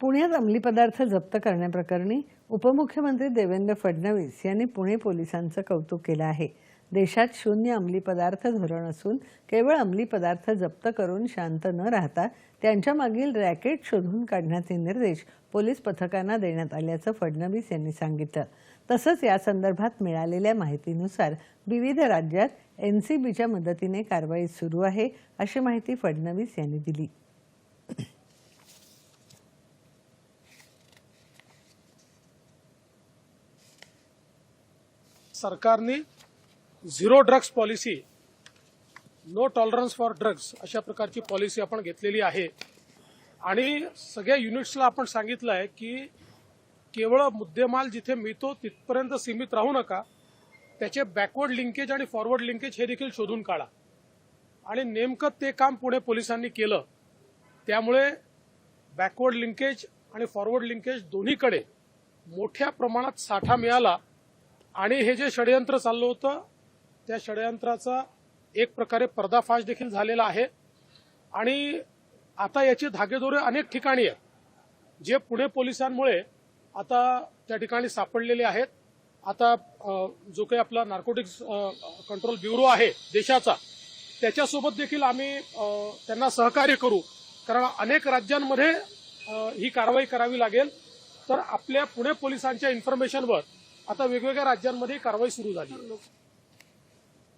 पुण्यात अंमली पदार्थ जप्त करण्याप्रकरणी उपमुख्यमंत्री देवेंद्र फडणवीस यांनी पुणे पोलिसांचं कौतुक केलं आहे. देशात शून्य अंमली पदार्थ धोरण असून केवळ अंमली पदार्थ जप्त करून शांत न राहता त्यांच्या मागील रॅकेट शोधून काढण्याचे निर्देश पोलीस पथकांना देण्यात आल्याचं फडणवीस यांनी सांगितलं. तसंच या संदर्भात मिळालेल्या माहितीनुसार विविध राज्यात एनसीबीच्या मदतीने कारवाई सुरू आहे अशी माहिती फडणवीस यांनी दिली. सरकारने zero drugs policy no tolerance for drugs अशा प्रकारची पॉलिसी आपण घेतलेली आहे. आणि सगळ्या युनिट्सला आपण सांगितलं आहे की केवळ मुद्देमाल जिथे मिळतो तिथपर्यंत सीमित राहू नका. त्याचे बॅकवर्ड लिंकेज आणि फॉरवर्ड लिंकेज हे देखील शोधून काढा. आणि नेमकं ते काम पुणे पोलिसांनी केलं. त्यामुळे बॅकवर्ड लिंकेज आणि फॉरवर्ड लिंकेज दोन्हीकडे मोठ्या प्रमाणात साठा मिळाला. आणि हे जे षडयंत्र चाललं होतं त्या षडयंत्राचा एक प्रकारे पर्दाफाश देखील झालेला आहे. आणि आता याची धागेदोरे अनेक ठिकाणी आहेत जे पुणे पोलिसांमुळे आता त्या ठिकाणी सापडलेले आहेत. आता जो काही आपला नार्कोटिक्स कंट्रोल ब्युरो आहे देशाचा त्याच्यासोबत देखील आम्ही त्यांना सहकार्य करू. कारण अनेक राज्यांमध्ये ही कारवाई करावी लागेल. तर आपल्या पुणे पोलिसांच्या इन्फॉर्मेशनवर आता वेगवेगळ्या राज्यांमध्ये कारवाई सुरू झाली